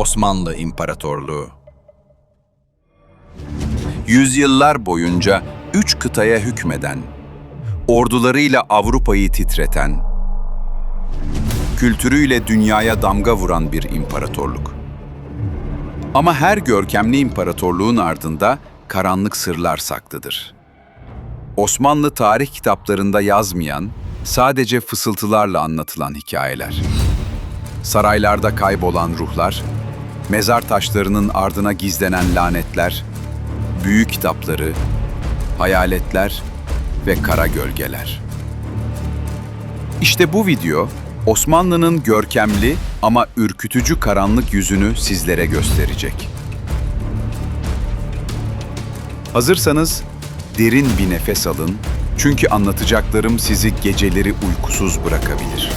Osmanlı İmparatorluğu Yüzyıllar boyunca üç kıtaya hükmeden, ordularıyla Avrupa'yı titreten, kültürüyle dünyaya damga vuran bir imparatorluk. Ama her görkemli imparatorluğun ardında karanlık sırlar saklıdır. Osmanlı tarih kitaplarında yazmayan, sadece fısıltılarla anlatılan hikayeler. Saraylarda kaybolan ruhlar, mezar taşlarının ardına gizlenen lanetler, büyük kitapları, hayaletler ve kara gölgeler. İşte bu video, Osmanlı'nın görkemli ama ürkütücü karanlık yüzünü sizlere gösterecek. Hazırsanız derin bir nefes alın çünkü anlatacaklarım sizi geceleri uykusuz bırakabilir.